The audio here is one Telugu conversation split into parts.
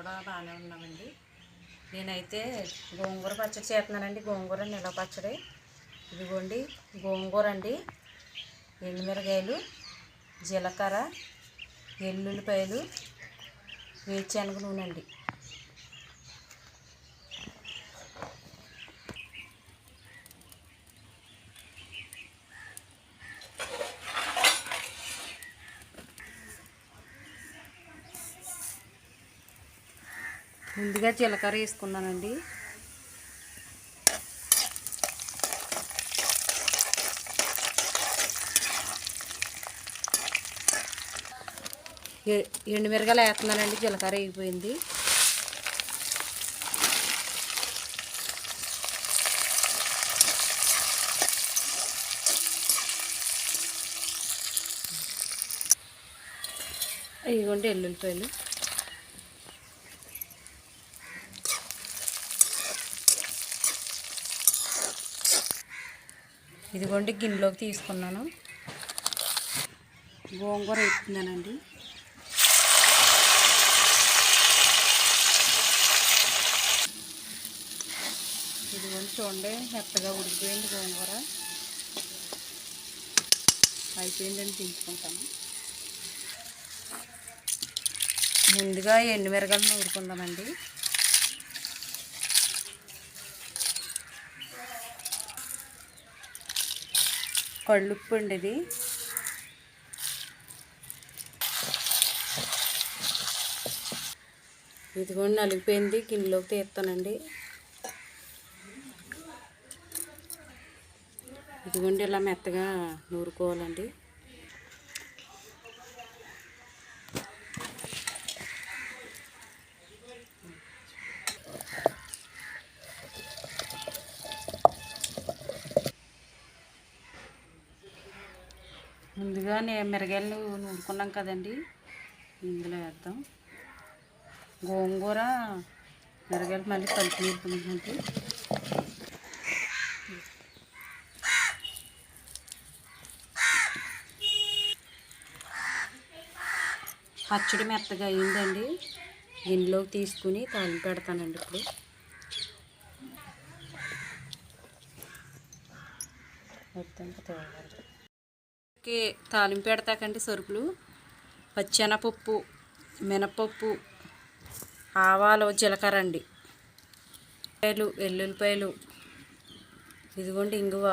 కూడా బాగానే ఉన్నామండి. నేనైతే గోంగూర పచ్చడి చేస్తున్నానండి. గోంగూర నిలవ పచ్చడి. ఇదిగోండి గోంగూర అండి ఎండుమిరగాయలు జీలకర్ర ఎల్లుల్లిపాయలు వేరుశనగ నూనె అండి ముందుగా జీలకర్ర వేసుకున్నానండి. ఎ- ఎండుమిరగాయలు వేస్తున్నానండి జీలకర్ర వేగిపోయింది. ఇదిగోండి ఎల్లుల్లిపాయలు. ఇదిగోండి గిన్నెలోకి తీసుకున్నాను. గోంగూర వేస్తున్నానండి ఇదిగోండి చూడండి మెత్తగా ఉడికిపోయింది గోంగూర. అయిపోయిందని తీసుకుంటాను ముందుగా ఎండుమిరగాయలు నూరుకుందామండి. పళ్ళుప్పు అండి ఇది ఇదిగోండి నలిగిపోయింది గిన్నెలోకి తీస్తానండి. ఇదిగోండి ఇలా మెత్తగా నూరుకోవాలండి. ముందుగా నేను మిరగాయలు నూరుకున్నాం కదండి. ఇందులో వేద్దాం. గోంగూర మిరగాయలు మళ్ళీ కలిపి నూరుకున్నాండి పచ్చడి మెత్తగా అయిందండి. గిన్నెలోకి తీసుకుని తాలింపు పెడతానండి ఇప్పుడు. కి తాలింపు పెడతాకండి సరుకులు. పచ్చెనపప్పు మినపప్పు ఆవాలు జీలకర్ర అండి ఉల్లిపాయలు వెల్లుల్లిపాయలు ఇదిగోండి ఇంగువ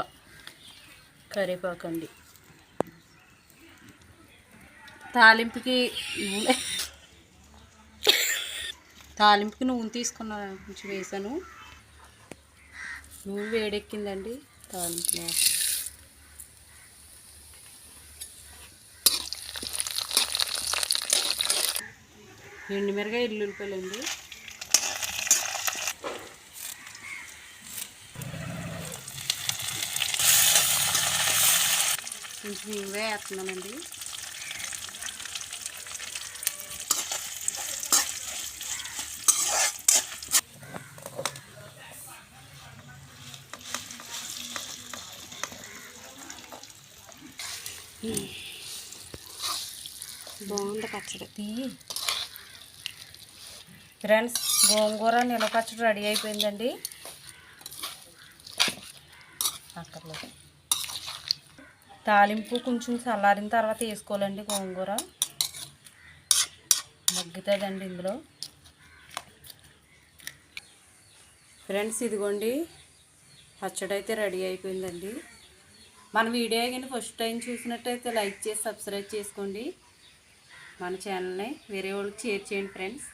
కరివేపాకండి. తాలింపుకి నూనె తాలింపుకి నూనె తీసుకున్నాను కొంచెం వేసాను. నూనె వేడెక్కిందండి తాలింపులో ఎండుమిరగా ఎల్లుల్లిపాయలండి. కొంచెం ఇవే వేస్తున్నానండి. బాగుంది పచ్చడి. ఫ్రెండ్స్ గోంగూర నిలపచ్చడి రెడీ అయిపోయిందండి. అక్కర్లేదు. తాలింపు కొంచెం చల్లారిన తర్వాత వేసుకోవాలండి గోంగూర. మగ్గుతుందండి ఇందులో. ఫ్రెండ్స్ ఇదిగోండి. పచ్చడి అయితే రెడీ అయిపోయిందండి. మన వీడియో కానీ ఫస్ట్ టైం చూసినట్టయితే లైక్ చేసి సబ్స్క్రైబ్ చేసుకోండి. మన ఛానల్ని వేరే వాళ్ళకి షేర్ చేయండి ఫ్రెండ్స్